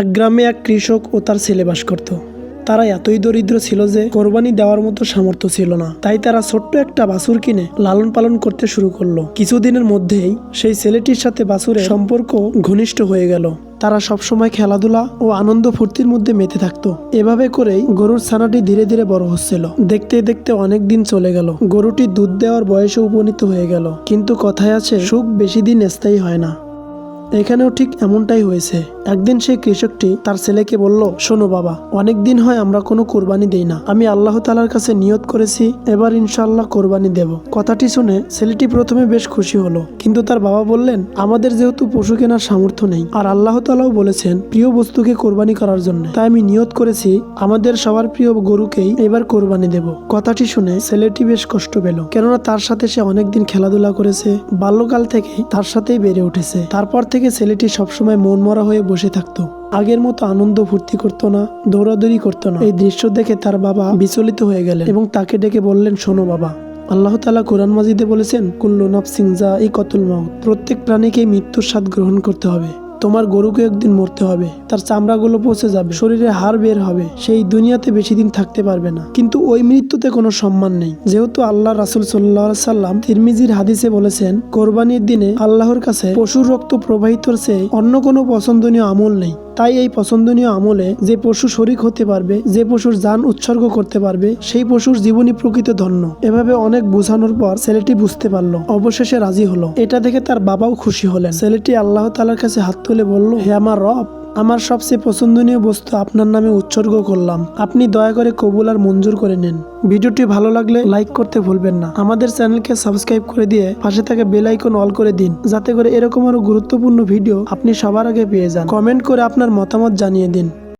এক গ্রামে এক কৃষক ও তার ছেলে বাস করত। তারা এতই দরিদ্র ছিল যে কোরবানি দেওয়ার মতো সামর্থ্য ছিল না। তাই তারা ছোট্ট একটা বাছুর কিনে লালন পালন করতে শুরু করল। কিছুদিনের মধ্যেই সেই ছেলেটির সাথে বাছুরের সম্পর্ক ঘনিষ্ঠ হয়ে গেল। তারা সবসময় খেলাধুলা ও আনন্দ ফুর্তির মধ্যে মেতে থাকতো। এভাবে করেই গরুর ছানাটি ধীরে ধীরে বড় হচ্ছিল। দেখতে দেখতে অনেক দিন চলে গেল। গরুটি দুধ দেওয়ার বয়সে উপনীত হয়ে গেল। কিন্তু কথায় আছে, সুখ বেশি দিন স্থায়ী হয় না। এখানেও ঠিক এমনটাই হয়েছে। একদিন সেই কৃষকটি তার ছেলেকে বলল, শোনো বাবা, অনেক দিন হয় আমরা কোনো কোরবানি দেই না। আমি আল্লাহ তালার কাছে নিয়ত করেছি, এবার ইনশাআল্লাহ কোরবানি দেব। কথাটি শুনে ছেলেটি প্রথমে বেশ খুশি হলো, কিন্তু তার বাবা বললেন, আমাদের যেহেতু পশু কেনার সামর্থ্য নেই, আর আল্লাহ তালাও বলেছেন, প্রিয় বস্তুকে কোরবানি করার জন্য। তাই আমি নিয়ত করেছি, আমাদের সবার প্রিয় গরুকেই এবার কোরবানি দেব। কথাটি শুনে ছেলেটি বেশ কষ্ট পেল, কেননা তার সাথে সে অনেকদিন খেলাধুলা করেছে, বাল্যকাল থেকেই তার সাথেই বেড়ে উঠেছে। তারপর থেকে ছেলেটি সবসময় মন মরা হয়ে থাকতো। আগের মতো আনন্দ ফুর্তি করতো না, দৌড়াদৌড়ি করতো না। এই দৃশ্য দেখে তার বাবা বিচলিত হয়ে গেলেন এবং তাকে ডেকে বললেন, শোনো বাবা, আল্লাহ তালা কোরআন মাজিদে বলেছেন, কুল্লু নাফ সিংজা এই কতুল মাউত। প্রত্যেক প্রাণীকে মৃত্যুর স্বাদ গ্রহণ করতে হবে। তোমার গরুকে একদিন মরতে হবে, তার চামড়াগুলো পচে যাবে, শরীরে হাড় বের হবে, সেই দুনিয়াতে বেশি দিন থাকতে পারবে না। কিন্তু ওই মৃত্যুতে কোনো সম্মান নেই। যেহেতু আল্লাহ রাসুল সাল্লাহ সাল্লাম তিরমিজির হাদিসে বলেছেন, কোরবানির দিনে আল্লাহর কাছে পশুর রক্ত প্রবাহিত অন্য কোনো পছন্দনীয় আমল নেই। তাই এই পছন্দনীয় আমলে যে পশু শরিক হতে পারবে, যে পশুর যান উৎসর্গ করতে পারবে, সেই পশুর জীবনী প্রকৃত ধন্য। এভাবে অনেক বোঝানোর পর ছেলেটি বুঝতে পারল, অবশেষে রাজি হলো। এটা দেখে তার বাবাও খুশি হলেন। ছেলেটি আল্লাহ তালার কাছে হাত তুলে বলল, হে আমার রব আমার সবচেয়ে পছন্দনীয় বস্তু আপনার নামে উৎসর্গ করলাম। আপনি দয়া করে কবুল আর মঞ্জুর করে নিন। ভিডিওটি ভালো লাগলে লাইক করতে ভুলবেন না। আমাদের চ্যানেলকে সাবস্ক্রাইব করে দিয়ে পাশে থাকা বেল আইকন অল করে দিন, যাতে করে এরকম আরও গুরুত্বপূর্ণ ভিডিও আপনি সবার আগে পেয়ে যান। কমেন্ট করে আপনার মতামত জানিয়ে দিন।